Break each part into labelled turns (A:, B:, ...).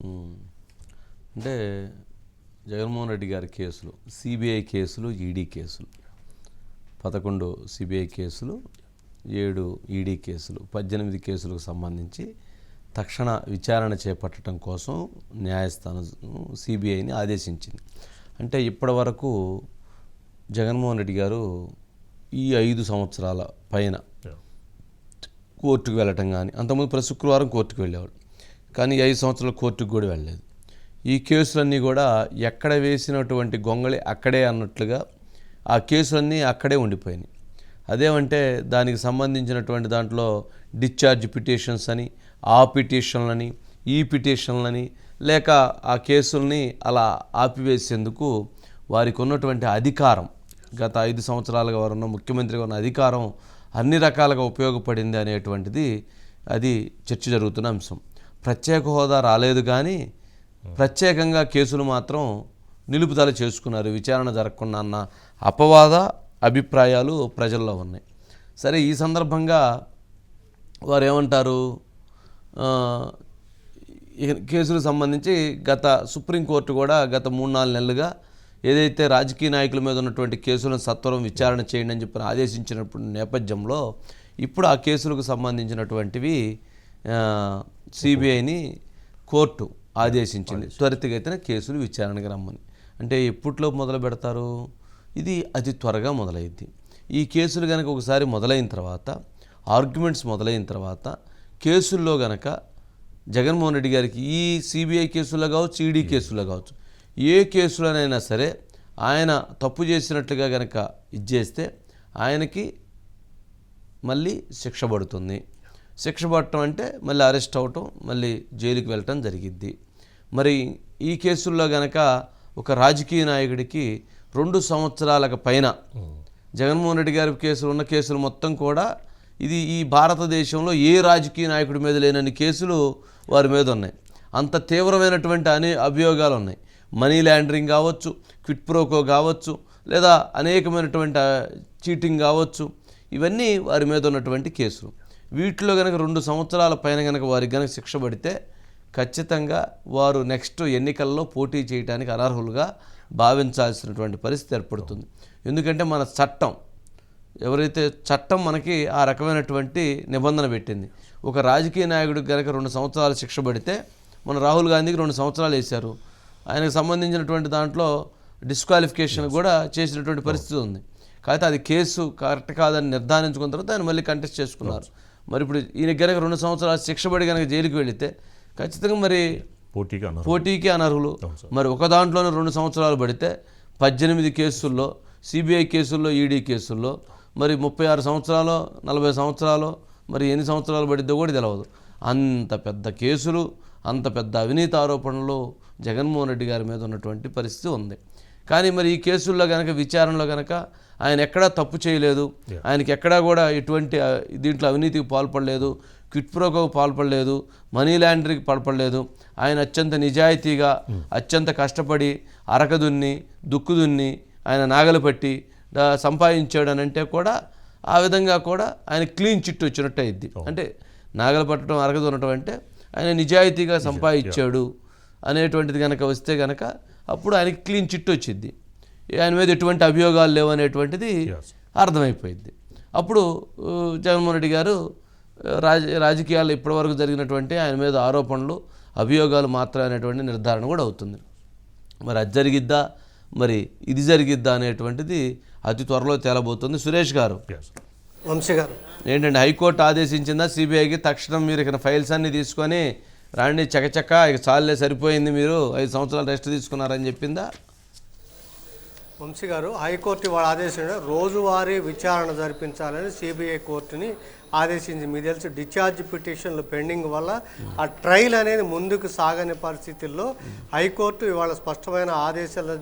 A: అంటే జగన్మోహన్ రెడ్డి గారి కేసులు సిబిఐ కేసులు ఈడీ కేసులు. పదకొండు సిబిఐ కేసులు ఏడు ఈడీ కేసులు. పద్దెనిమిది కేసులకు సంబంధించి తక్షణ విచారణ చేపట్టడం కోసం న్యాయస్థానం సిబిఐని ఆదేశించింది. అంటే ఇప్పటి వరకు జగన్మోహన్ రెడ్డి గారు ఈ ఐదు సంవత్సరాల పైన కోర్టుకు వెళ్ళటం కానీ అంతకుముందు ప్రతి శుక్రవారం కోర్టుకు వెళ్ళేవాడు కానీ ఐదు సంవత్సరాలు కోర్టుకు కూడా వెళ్ళలేదు. ఈ కేసులన్నీ కూడా ఎక్కడ వేసినటువంటి గొంగళి అక్కడే అన్నట్లుగా ఆ కేసులన్నీ అక్కడే ఉండిపోయినాయి. అదేమంటే దానికి సంబంధించినటువంటి దాంట్లో డిశ్చార్జ్ పిటిషన్స్ అని ఆ పిటిషన్లని ఈ పిటిషన్లని లేక ఆ కేసుల్ని అలా ఆపివేసేందుకు వారికి ఉన్నటువంటి అధికారం గత ఐదు సంవత్సరాలుగా వారు ఉన్న ముఖ్యమంత్రిగా ఉన్న అధికారం అన్ని రకాలుగా ఉపయోగపడింది అనేటువంటిది అది చర్చ జరుగుతున్న అంశం. ప్రత్యేక హోదా రాలేదు కానీ ప్రత్యేకంగా కేసులు మాత్రం నిలుపుదల చేసుకున్నారు. విచారణ జరగకుండా అన్న అపవాద అభిప్రాయాలు ప్రజల్లో ఉన్నాయి. సరే ఈ సందర్భంగా వారు ఏమంటారు కేసులకు సంబంధించి గత సుప్రీంకోర్టు కూడా గత మూడు నాలుగు నెలలుగా ఏదైతే రాజకీయ నాయకుల మీద ఉన్నటువంటి కేసులను సత్వరం విచారణ చేయండి అని చెప్పి ఆదేశించినప్పుడు నేపథ్యంలో ఇప్పుడు ఆ కేసులకు సంబంధించినటువంటివి సిబిఐని కోర్టు ఆదేశించింది. త్వరితగతిన కేసులు విచారణకు రమ్మని. అంటే ఎప్పట్లో మొదలు పెడతారు? ఇది అతి త్వరగా మొదలైద్ది. ఈ కేసులు కనుక ఒకసారి మొదలైన తర్వాత ఆర్గ్యుమెంట్స్ మొదలైన తర్వాత కేసుల్లో గనక జగన్మోహన్ రెడ్డి గారికి ఈ సిబిఐ కేసుల్లో కావచ్చు ఈడీ కేసుల్లో కావచ్చు ఏ కేసులోనైనా సరే ఆయన తప్పు చేసినట్లుగా గనక ఇచ్చేస్తే ఆయనకి మళ్ళీ శిక్ష పడుతుంది. శిక్ష పడటం అంటే మళ్ళీ అరెస్ట్ అవటం మళ్ళీ జైలుకి వెళ్ళటం జరిగిద్ది. మరి ఈ కేసుల్లో గనక ఒక రాజకీయ నాయకుడికి రెండు సంవత్సరాలకు పైన జగన్మోహన్ రెడ్డి గారి కేసులు ఉన్న కేసులు మొత్తం కూడా ఇది ఈ భారతదేశంలో ఏ రాజకీయ నాయకుడి మీద లేనన్ని కేసులు వారి మీద ఉన్నాయి. అంత తీవ్రమైనటువంటి అనే అభియోగాలు ఉన్నాయి. మనీ లాండరింగ్ కావచ్చు క్విట్ ప్రోకో కావచ్చు లేదా అనేకమైనటువంటి చీటింగ్ కావచ్చు ఇవన్నీ వారి మీద ఉన్నటువంటి కేసులు. వీటిలో కనుక రెండు సంవత్సరాల పైన కనుక వారికి కనుక శిక్ష పడితే ఖచ్చితంగా వారు నెక్స్ట్ ఎన్నికల్లో పోటీ చేయడానికి అనర్హులుగా భావించాల్సినటువంటి పరిస్థితి ఏర్పడుతుంది. ఎందుకంటే మన చట్టం ఎవరైతే చట్టం మనకి ఆ రకమైనటువంటి నిబంధన పెట్టింది. ఒక రాజకీయ నాయకుడికి కనుక రెండు సంవత్సరాలు శిక్ష పడితే మన రాహుల్ గాంధీకి రెండు సంవత్సరాలు వేశారు. ఆయనకు సంబంధించినటువంటి దాంట్లో డిస్క్వాలిఫికేషన్ కూడా చేసినటువంటి పరిస్థితి ఉంది. కాకపోతే అది కేసు కరెక్ట్ కాదని నిర్ధారించుకున్న తర్వాత ఆయన మళ్ళీ కంటెస్ట్ చేసుకున్నారు. మరి ఇప్పుడు ఈయన కనుక రెండు సంవత్సరాలు శిక్ష పడి కనుక జైలుకి వెళితే ఖచ్చితంగా మరి
B: అన్నారు
A: పోటీకి అనర్హులు. మరి ఒక దాంట్లోనే రెండు సంవత్సరాలు పడితే పద్దెనిమిది కేసుల్లో సిబిఐ కేసుల్లో ఈడీ కేసుల్లో మరి ముప్పై ఆరు సంవత్సరాలు నలభై సంవత్సరాలు మరి ఎన్ని సంవత్సరాలు పడిద్దో కూడా తెలియదు అంత పెద్ద కేసులు అంత పెద్ద అవినీతి ఆరోపణలు జగన్మోహన్ రెడ్డి గారి మీద ఉన్నటువంటి పరిస్థితి ఉంది. కానీ మరి ఈ కేసుల్లో కనుక విచారణలో కనుక ఆయన ఎక్కడా తప్పు చేయలేదు. ఆయనకి ఎక్కడా కూడా ఎటువంటి దీంట్లో అవినీతికి పాల్పడలేదు. క్విట్ ప్రోకోకు పాల్పడలేదు. మనీ లాండరీకి పాల్పడలేదు. ఆయన అత్యంత నిజాయితీగా అత్యంత కష్టపడి అరకదున్ని దుక్కుదున్ని ఆయన నాగలు పట్టి సంపాదించాడు అని అంటే కూడా ఆ విధంగా కూడా ఆయన క్లీన్ చిట్ వచ్చినట్టు అయింది అంటే నాగలు పట్టడం అరగదున్నటం అంటే ఆయన నిజాయితీగా సంపాదించాడు అనేటువంటిది కనుక వస్తే కనుక అప్పుడు ఆయనకి క్లీన్ చిట్ వచ్చింది. ఆయన మీద ఎటువంటి అభియోగాలు లేవు అనేటువంటిది
B: Yes.
A: అర్థమైపోయింది. అప్పుడు జగన్మోహన్ రెడ్డి గారు రాజ రాజకీయాల్లో ఇప్పటివరకు జరిగినటువంటి ఆయన మీద ఆరోపణలు అభియోగాలు మాత్రమే అనేటువంటి నిర్ధారణ కూడా అవుతుంది. మరి అది జరిగిద్దా? మరి ఇది జరిగిద్దా అనేటువంటిది అతి త్వరలో తేలబోతుంది. సురేష్ గారు.
C: వంశీ గారు.
A: ఏంటంటే హైకోర్టు ఆదేశించిందా? సిబిఐకి తక్షణం మీరు ఇక్కడ ఫైల్స్ అన్ని తీసుకొని రాండి చకచక ఇక చాలే సరిపోయింది మీరు. ఐదు సంవత్సరాలు రెస్ట్ తీసుకున్నారని చెప్పిందా?
C: వంశీ గారు హైకోర్టు వాళ్ళ ఆదేశంలో రోజువారీ విచారణ జరిపించాలని సిబిఐ కోర్టుని ఆదేశించి మీకు తెలుసు డిశ్చార్జ్ పిటిషన్లు పెండింగ్ వల్ల ఆ ట్రయల్ అనేది ముందుకు సాగని పరిస్థితుల్లో హైకోర్టు ఇవాళ స్పష్టమైన ఆదేశాలు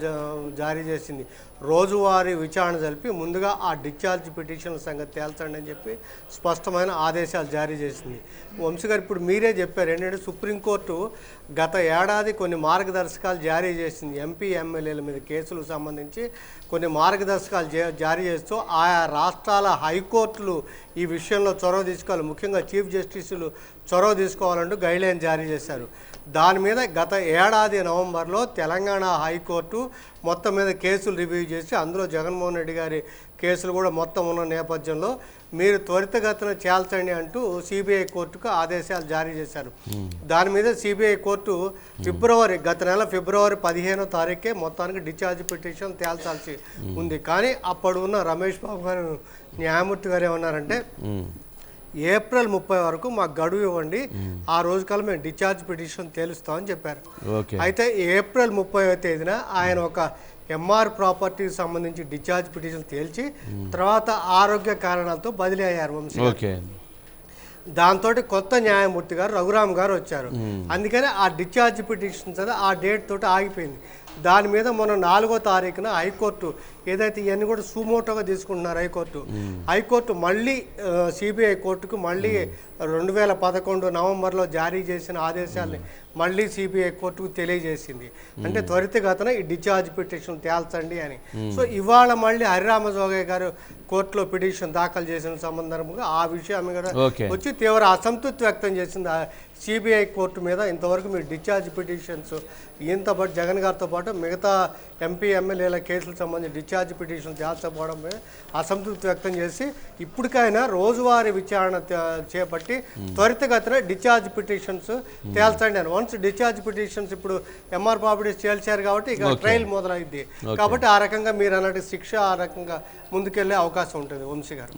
C: జారీ చేసింది. రోజువారీ విచారణ జరిపి ముందుగా ఆ డిశ్చార్జ్ పిటిషన్ల సంగతి తేల్చండి అని చెప్పి స్పష్టమైన ఆదేశాలు జారీ చేసింది. వంశీగారు ఇప్పుడు మీరే చెప్పారు ఏంటంటే సుప్రీంకోర్టు గత ఏడాది కొన్ని మార్గదర్శకాలు జారీ చేసింది. ఎంపీ ఎమ్మెల్యేల మీద కేసులకు సంబంధించి కొన్ని మార్గదర్శకాలు జా- జారీ చేస్తూ ఆయా రాష్ట్రాల హైకోర్టులు ఈ విషయంలో చొరవ తీసుకోవాలి. ముఖ్యంగా చీఫ్ జస్టిసులు చొరవ తీసుకోవాలంటూ గైడ్లైన్ జారీ చేశారు. దాని మీద గత ఏడాది నవంబర్లో తెలంగాణ హైకోర్టు మొత్తం మీద కేసులు రివ్యూ చేసి అందులో జగన్మోహన్ రెడ్డి గారి కేసులు కూడా మొత్తం ఉన్న నేపథ్యంలో మీరు త్వరితగతిన చేల్చండి అంటూ సిబిఐ కోర్టుకు ఆదేశాలు జారీ చేశారు. దాని మీద సిబిఐ కోర్టు ఫిబ్రవరి గత నెల ఫిబ్రవరి పదిహేనో తారీఖే మొత్తానికి డిశ్చార్జ్ పిటిషన్ తేల్చాల్సి ఉంది. కానీ అప్పుడు ఉన్న రమేష్ బాబు గారు న్యాయమూర్తి గారు ఏమన్నారంటే
A: ఉమ్.
C: ఏప్రిల్ ముప్పై వరకు మాకు గడువు ఇవ్వండి. ఆ రోజు కల్లా మేము డిశ్చార్జ్ పిటిషన్ తేలుస్తామని చెప్పారు. అయితే ఏప్రిల్ ముప్పై తేదీన ఆయన ఒక ఎంఆర్ ప్రాపర్టీకి సంబంధించి డిశ్చార్జ్ పిటిషన్ తేల్చి తర్వాత ఆరోగ్య కారణాలతో బదిలీ అయ్యారు వంశీ దాంతో కొత్త న్యాయమూర్తి గారు రఘురామ్ గారు వచ్చారు. అందుకని ఆ డిశ్చార్జ్ పిటిషన్స్ అది ఆ డేట్ తోటి ఆగిపోయింది. దాని మీద మొన్న నాలుగో తారీఖున హైకోర్టు ఏదైతే ఇవన్నీ కూడా సుమోటోగా తీసుకుంటున్నారు హైకోర్టు హైకోర్టు మళ్ళీ సిబిఐ కోర్టుకు మళ్ళీ రెండు వేల పదకొండు నవంబర్లో జారీ చేసిన ఆదేశాల్ని మళ్ళీ సిబిఐ కోర్టుకు తెలియజేసింది. అంటే త్వరితగతన ఈ డిశ్చార్జ్ పిటిషన్ తేల్చండి అని. సో ఇవాళ మళ్ళీ హరిరామ జోగయ్య గారు కోర్టులో పిటిషన్ దాఖలు చేసిన సందర్భంగా ఆ విషయం కూడా వచ్చి తీవ్ర అసంతృప్తి వ్యక్తం చేసింది. సిబిఐ కోర్టు మీద ఇంతవరకు మీరు డిశ్చార్జ్ పిటిషన్స్ ఈయనతో పాటు జగన్ గారితో పాటు మిగతా ఎంపీ ఎమ్మెల్యేల కేసులకు సంబంధించి డిశ్చార్జ్ పిటిషన్ తేల్చకపోవడం మీద అసంతృప్తి వ్యక్తం చేసి ఇప్పటికైనా రోజువారీ విచారణ చేపట్టి త్వరితగతిన డిశ్చార్జ్ పిటిషన్స్ తేల్చండి అని. వన్స్ డిశ్చార్జ్ పిటిషన్స్ ఇప్పుడు ఎంఆర్ ప్రాపర్టీస్ తేల్చారు కాబట్టి ఇక ట్రయల్ మొదలైంది కాబట్టి ఆ రకంగా మీరు అన్నట్టు శిక్ష ఆ రకంగా ముందుకెళ్ళే అవకాశం ఉంటుంది వంశీ గారు.